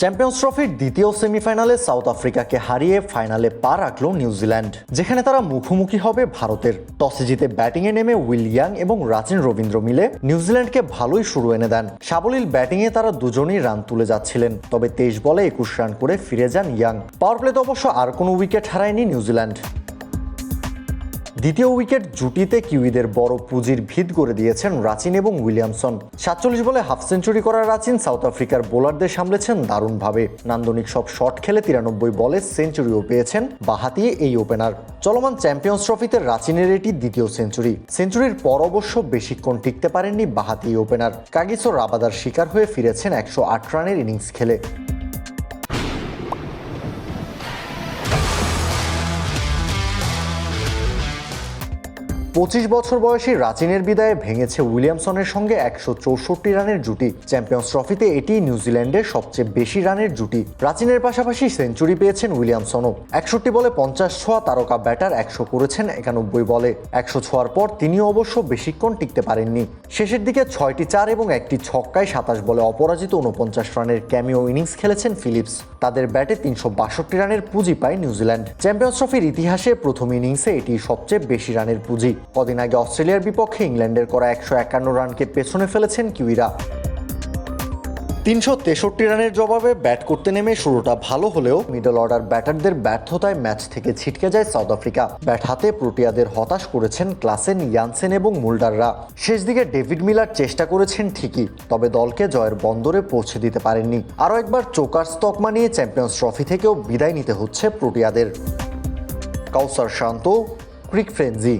Champions ট্রফির দ্বিতীয় সেমিফাইনালে সাউথ আফ্রিকাকে হারিয়ে ফাইনালে পা রাখল নিউজিল্যান্ড। যেখানে তারা মুখোমুখি হবে ভারতের। টসে জিতে ব্যাটিংয়ে নেমে উইল ইয়াং এবং রাচিন রবীন্দ্র মিলে নিউজিল্যান্ডকে ভালোই শুরু এনে দেন। সাবলীল ব্যাটিংয়ে তারা দুজনেই রান তুলে যাচ্ছিলেন, তবে তেইশ বলে একুশ রান করে ফিরে যান ইয়াং। পাওয়ার প্লেতে অবশ্য আর কোনো উইকেট হারায়নি নিউজিল্যান্ড। দ্বিতীয় উইকেট জুটিতে কিউইদের বড় পুঁজির ভিত করে দিয়েছেন রাচিন এবং উইলিয়ামসন। সাতচল্লিশ বলে হাফ সেঞ্চুরি করা রাচিন সাউথ আফ্রিকার বোলারদের সামলেছেন দারুণভাবে। নান্দনিক সব শট খেলে তিরানব্বই বলে সেঞ্চুরিও পেয়েছেন বাহাতিয়ে এই ওপেনার। চলমান চ্যাম্পিয়ন্স ট্রফিতে রাচিনের এটি দ্বিতীয় সেঞ্চুরি। সেঞ্চুরির পর অবশ্য বেশিক্ষণ টিকতে পারেননি বাহাতি ওপেনার। কাগিসো রাবাদার শিকার হয়ে ফিরেছেন একশো আট রানের ইনিংস খেলে। পঁচিশ বছর বয়সী রাচিনের বিদায়ে ভেঙেছে উইলিয়ামসনের সঙ্গে একশো চৌষট্টি রানের জুটি। চ্যাম্পিয়ন্স ট্রফিতে এটি নিউজিল্যান্ডের সবচেয়ে বেশি রানের জুটি। রাচিনের পাশাপাশি সেঞ্চুরি পেয়েছেন উইলিয়ামসনও। একষট্টি বলে পঞ্চাশ ছোঁয়া তারকা ব্যাটার একশো করেছেন একানব্বই বলে। একশো ছোঁয়ার পর তিনিও অবশ্য বেশিক্ষণ টিকতে পারেননি। শেষের দিকে ছয়টি চার এবং একটি ছক্কায় সাতাশ বলে অপরাজিত উনপঞ্চাশ রানের ক্যামিও ইনিংস খেলেছেন ফিলিপস। তাদের ব্যাটে তিনশো বাষট্টি রানের পুঁজি পায় নিউজিল্যান্ড। চ্যাম্পিয়ন্স ট্রফির ইতিহাসে প্রথম ইনিংসে এটি সবচেয়ে বেশি রানের পুঁজি। কদিন আগে অস্ট্রেলিয়ার বিপক্ষে ইংল্যান্ডের করা একশো একান্ন রানকে পেছনে ফেলেছেন কিউইরা। তিনশো তেষট্টি রানের জবাবে ব্যাট করতে নেমে শুরুটা ভালো হলেও মিডল অর্ডার ব্যাটারদের ব্যর্থতায় ম্যাচ থেকে ছিটকে যায় সাউথ আফ্রিকা। ব্যাট হাতে প্রোটিয়াদের হতাশ করেছেন ক্লাসেন ইয়ানসেন এবং মুল্ডাররা। শেষ দিকে ডেভিড মিলার চেষ্টা করেছেন ঠিকই, তবে দলকে জয়ের বন্দরে পৌঁছে দিতে পারেননি। আরও একবার চোকার স্তক মানিয়ে চ্যাম্পিয়ন্স ট্রফি থেকেও বিদায় নিতে হচ্ছে প্রোটিয়াদের। কাউসার শান্ত, ক্রিক ফ্রেঞ্জি